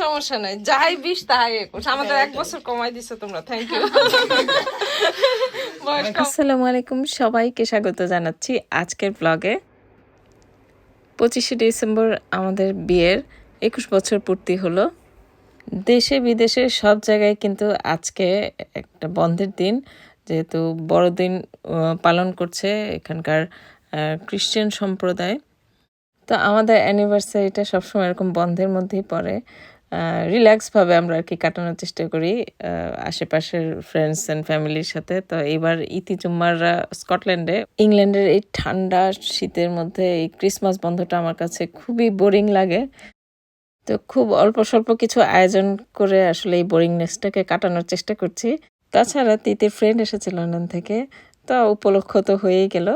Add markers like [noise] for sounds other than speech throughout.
সমস্যা নাই। যাই বিশ তাই একুশ। আমাদের এক বছর কমাই দিছো তোমরা থ্যাংক ইউ আসসালামু আলাইকুম, সবাইকে স্বাগত জানাচ্ছি আজকের ব্লগে পঁচিশে ডিসেম্বর আমাদের বিয়ের, একুশ বছর পূর্তি হলো। দেশে বিদেশে সব জায়গায় কিন্তু আজকে একটা বন্ধের দিন। যেহেতু বড়দিন পালন করছে এখানকার খ্রিশ্চান সম্প্রদায়। তো আমাদের অ্যানিভার্সারিটা সবসময় এরকম বন্ধের মধ্যেই পড়ে। রিল্যাক্সভাবে আমরা আর কি কাটানোর চেষ্টা করি আশেপাশের ফ্রেন্ডস অ্যান্ড ফ্যামিলির সাথে। তো এবার ইতি জুম্মাররা স্কটল্যান্ডে, ইংল্যান্ডের এই ঠান্ডা শীতের মধ্যে এই ক্রিসমাস বন্ধটা আমার কাছে খুবই বোরিং লাগে। তো খুব অল্প স্বল্প কিছু আয়োজন করে আসলে এই বোরিংনেসটাকে কাটানোর চেষ্টা করছি। তাছাড়া তিতির ফ্রেন্ড এসেছে লন্ডন থেকে, তা উপলক্ষ তো হয়েই গেল।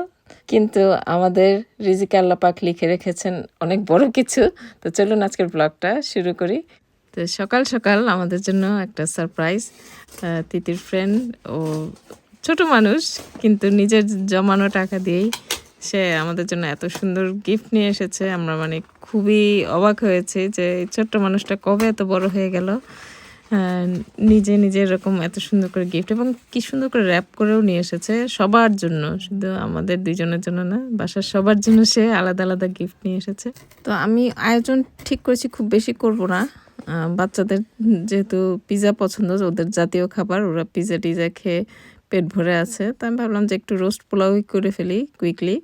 কিন্তু আমাদের রিজিকে আল্লাপাক লিখে রেখেছেন অনেক বড় কিছু। তো চলুন আজকের ব্লগটা শুরু করি। তো সকাল সকাল আমাদের জন্য একটা সারপ্রাইজ তিতির ফ্রেন্ড ও ছোট মানুষ, কিন্তু নিজের জমানো টাকা দিয়েই সে আমাদের জন্য এত সুন্দর গিফট নিয়ে এসেছে। আমরা মানে খুবই অবাক হয়েছি যে ছোট্ট মানুষটা কবে এত বড় হয়ে গেল। নিজে নিজে এরকম এত সুন্দর করে গিফট এবং কি সুন্দর করে র্যাপ করেও নিয়ে এসেছে সবার জন্য। শুধু আমাদের দুইজনের জন্য না, বাসার সবার জন্য সে আলাদা আলাদা গিফট নিয়ে এসেছে। তো আমি আয়োজন ঠিক করেছি, খুব বেশি করব না। বাচ্চাদের যেহেতু পিৎজা পছন্দ, ওদের জাতীয় খাবার, ওরা পিৎজা টিজা খেয়ে পেট ভরে আছে। তো আমি ভাবলাম যে একটু রোস্ট পোলাওই করে ফেলি কুইকলি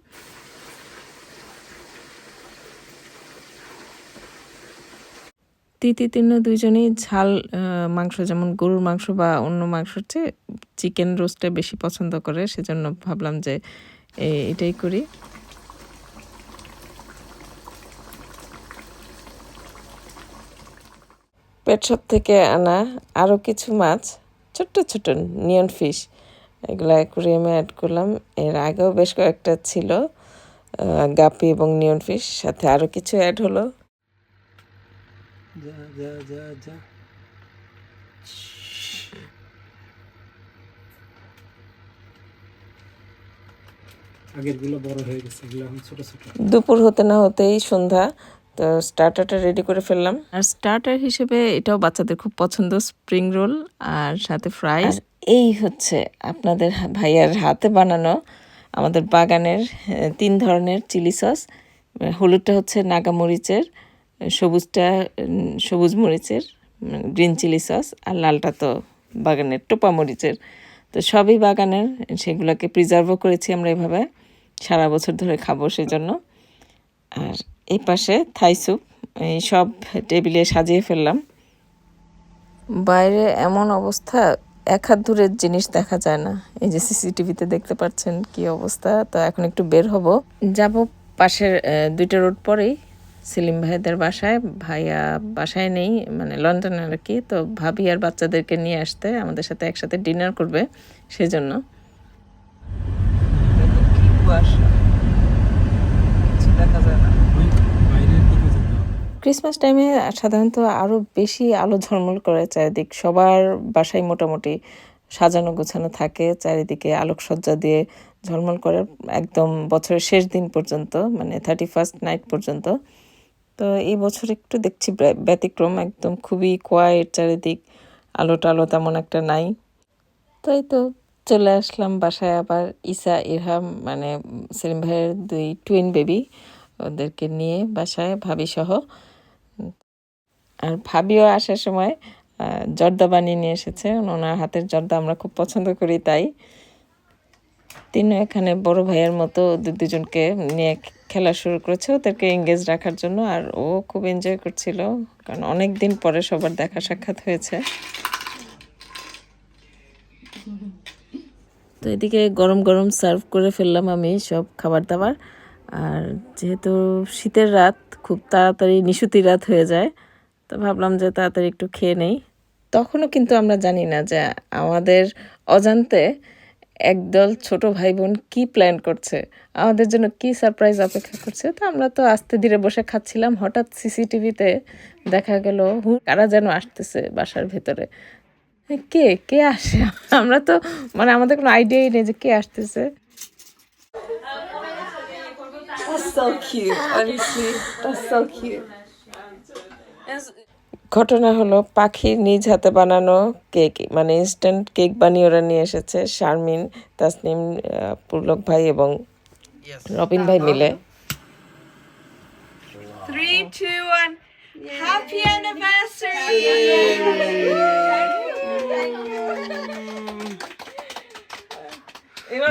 তিতি তিন্ন দুইজনেই ঝাল মাংস, যেমন গরুর মাংস বা অন্য মাংসের চেয়ে চিকেন রোস্টটা বেশি পছন্দ করে। সেজন্য ভাবলাম যে এটাই করি। পেট শপ থেকে আনা আরও কিছু মাছ ছোট্ট ছোট নিয়ন ফিশ এগুলো অ্যাকুরিয়ামে অ্যাড করলাম। এর আগেও বেশ কয়েকটা ছিল গাপি এবং নিয়ন ফিশ সাথে আরও কিছু অ্যাড হলো। যা যা যা যা। আগের বড় হয়ে গেছে এগুলো এখন ছোট ছোট। দুপুর হতে না হতেই সন্ধ্যা তো স্টার্টারটা রেডি করে ফেললাম। আর স্টার্টার হিসেবে এটাও বাচ্চাদের খুব পছন্দ স্প্রিং রোল আর সাথে ফ্রাই এই হচ্ছে আপনাদের ভাইয়ার হাতে বানানো আমাদের বাগানের তিন ধরনের চিলি সস হলুদটা হচ্ছে নাগা মরিচের সবুজটা সবুজ মরিচের গ্রিন চিলি সস আর লালটা তো বাগানের টোপা মরিচের। তো সবই বাগানের সেগুলোকে প্রিজার্ভও করেছি আমরা এভাবে। সারা বছর ধরে খাব সেজন্য। আর এই পাশে থাই স্যুপ, এই সব টেবিলে সাজিয়ে ফেললাম। বাইরে এমন অবস্থা, এক হাত দূরের জিনিস দেখা যায় না। এই যে সিসিটিভিতে দেখতে পাচ্ছেন কি অবস্থা, তো এখন একটু বের হব। যাব পাশের দুইটা রোড পরেই। সেলিম ভাইদের বাসায়, ভাইয়া বাসায় নেই মানে লন্ডনে আর কি। তো ভাবি আর বাচ্চাদেরকে নিয়ে আসতে, আমাদের সাথে একসাথে ডিনার করবে, সেজন্য। দিকে যেতে হবে ক্রিসমাস টাইমে সাধারণত আরও বেশি আলো ঝলমল করে চারিদিক। সবার বাসায় মোটামুটি সাজানো গোছানো থাকে, চারিদিকে আলোকসজ্জা দিয়ে ঝলমল করে একদম বছরের শেষ দিন পর্যন্ত মানে থার্টি ফার্স্ট নাইট পর্যন্ত। তো এই বছর একটু দেখছি ব্য- ব্যতিক্রম, একদম খুবই কোয়াইট চারিদিক আলো টালো তেমন একটা নাই। তো এই তো চলে আসলাম বাসায় আবার ইসা, ইরহাম মানে সেলিম ভাইয়ের দুই টুইন বেবি ওদেরকে নিয়ে বাসায় ভাবি সহ আর ভাবিও আসার সময় জর্দা বানিয়ে নিয়ে এসেছে। ওনার হাতের জর্দা আমরা খুব পছন্দ করি তাই। তিনিও এখানে বড় ভাইয়ের মতো দু- দুজনকে নিয়ে খেলা শুরু করেছে ওদেরকে এঙ্গেজ রাখার জন্য। আর ও খুব এনজয় করছিল, কারণ অনেক দিন পরে সবার দেখা সাক্ষাৎ হয়েছে। তো এদিকে গরম গরম সার্ভ করে ফেললাম আমি সব খাবার দাবার। আর যেহেতু শীতের রাত, খুব তাড়াতাড়ি নিশুতি রাত হয়ে যায়, তো ভাবলাম যে তাড়াতাড়ি একটু খেয়ে নেই। তখনও কিন্তু আমরা জানি না যে আমাদের অজান্তে একদল ছোট ভাই বোন কী প্ল্যান করছে, আমাদের জন্য কি সারপ্রাইজ অপেক্ষা করছে। তো আমরা তো আস্তে ধীরে বসে খাচ্ছিলাম, হঠাৎ সিসিটিভিতে দেখা গেল, হু, কারা যেন আসতেছে বাসার ভেতরে। কে কে আসে? আমরা তো মানে আমাদের কোনো আইডিয়াই নেই যে কে আসতেছে That's so cute, honestly. That's so cute. ঘটনা হলো পাখির নিজ হাতে বানানো কেক মানে ইনস্ট্যান্ট কেক বানিয়ে ওরা নিয়ে এসেছে শারমিন তাসনিম পুলক ভাই এবং রবিন ভাই মিলে Three, two, one. Happy anniversary!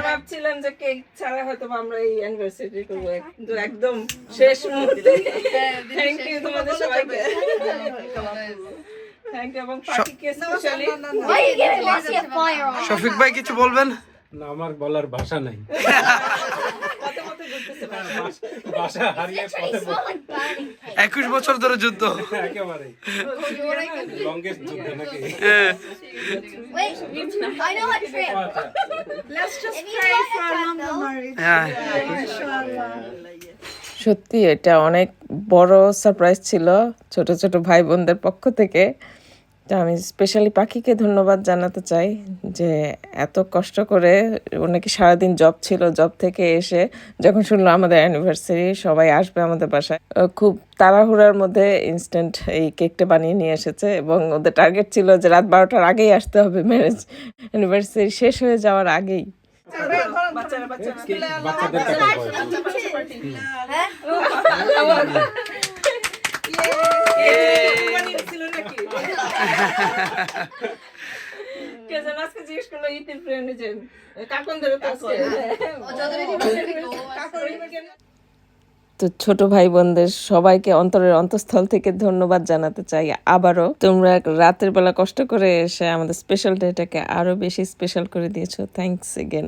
ভাবছিলাম যে কেক ছাড়া হয়তো আমরা এই অ্যানিভার্সারি করব। কিন্তু একদম শেষ মুহূর্তে। থ্যাংক ইউ তোমাদের সবাইকে। থ্যাংক ইউ এবং পাখিকে স্পেশালি? শফিক ভাই কিছু বলবেন? না আমার বলার ভাষা নাই। [laughs] একুশ বছর ধরে যুদ্ধ। সত্যি এটা অনেক বড় সারপ্রাইজ ছিল ছোট ছোট ভাই বোনদের পক্ষ থেকে। তো আমি স্পেশালি পাখিকে ধন্যবাদ জানাতে চাই যে এত কষ্ট করে ওনাকে সারাদিন জব ছিল জব থেকে এসে যখন শুনলো আমাদের অ্যানিভার্সারি সবাই আসবে আমাদের বাসায় ও খুব তাড়াহুড়ার মধ্যে ইনস্ট্যান্ট এই কেকটা বানিয়ে নিয়ে এসেছে এবং ওদের টার্গেট ছিল যে রাত বারোটার আগেই আসতে হবে ম্যারেজ অ্যানিভার্সারি শেষ হয়ে যাওয়ার আগেই। বাচ্চারা বাচ্চারা তো ছোট ভাই বোনদের সবাইকে অন্তরের অন্তঃস্থল থেকে ধন্যবাদ জানাতে চাই। আবারও তোমরা রাতের বেলা কষ্ট করে এসে আমাদের স্পেশাল ডেটাকে আরও বেশি স্পেশাল করে দিয়েছ। থ্যাঙ্কস এগেন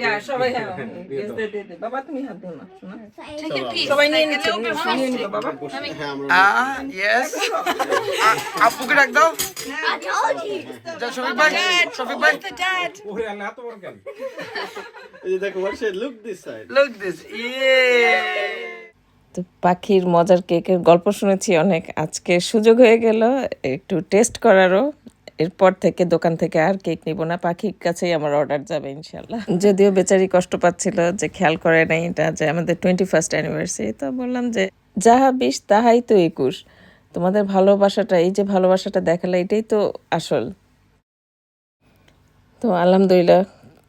ইয়া সবাই হ্যাঁ yes, দে দে দে বাবা তুমি হাত দিও না? শোনা Take a piece. সবাই নিয়ে নিচ্ছে নিয়ে নিবে বাবা। হ্যাঁ আমরা আহ ইয়েস [laughs] আপুকে ডাক দাও। I told you. যা শফিক ভাই শফিক ভাই। ওরে আল্লাহ এত কেন? এই দেখো what should look look this ইয়ে তো পাখির মজার কেকের গল্প শুনেছি অনেক। আজকে সুযোগ হয়ে গেল একটু টেস্ট করারও। এরপর থেকে দোকান থেকে আর কেক নিব না। পাখির কাছেই আমার অর্ডার যাবে ইনশাল্লাহ যদিও বেচারি কষ্ট পাচ্ছিল যে খেয়াল করে নাই এটা, যে আমাদের টোয়েন্টি ফার্স্ট অ্যানিভার্সারি তো বললাম যে যাহা বিশ তাহাই তো একুশ। তোমাদের ভালোবাসাটা, এই যে ভালোবাসাটা দেখালে এটাই তো আসল। তো আলহামদুলিল্লাহ,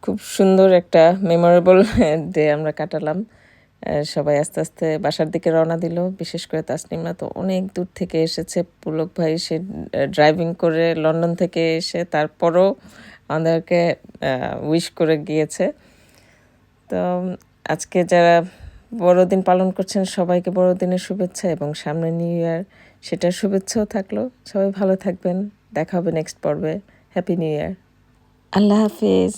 খুব সুন্দর একটা মেমোরেবল ডে [laughs] আমরা কাটালাম। সবাই আস্তে আস্তে বাসার দিকে রওনা দিল, বিশেষ করে তাসনিমা তো অনেক দূর থেকে এসেছে। পুলক ভাই সে ড্রাইভিং করে লন্ডন থেকে এসে তারপরও আমাদেরকে উইশ করে গিয়েছে। তো আজকে যারা বড়দিন পালন করছেন, সবাইকে বড়দিনের শুভেচ্ছা এবং সামনে নিউ ইয়ার সেটার শুভেচ্ছাও থাকল। সবাই ভালো থাকবেন। দেখা হবে নেক্সট পর্বে। হ্যাপি নিউ ইয়ার আল্লাহ হাফিজ।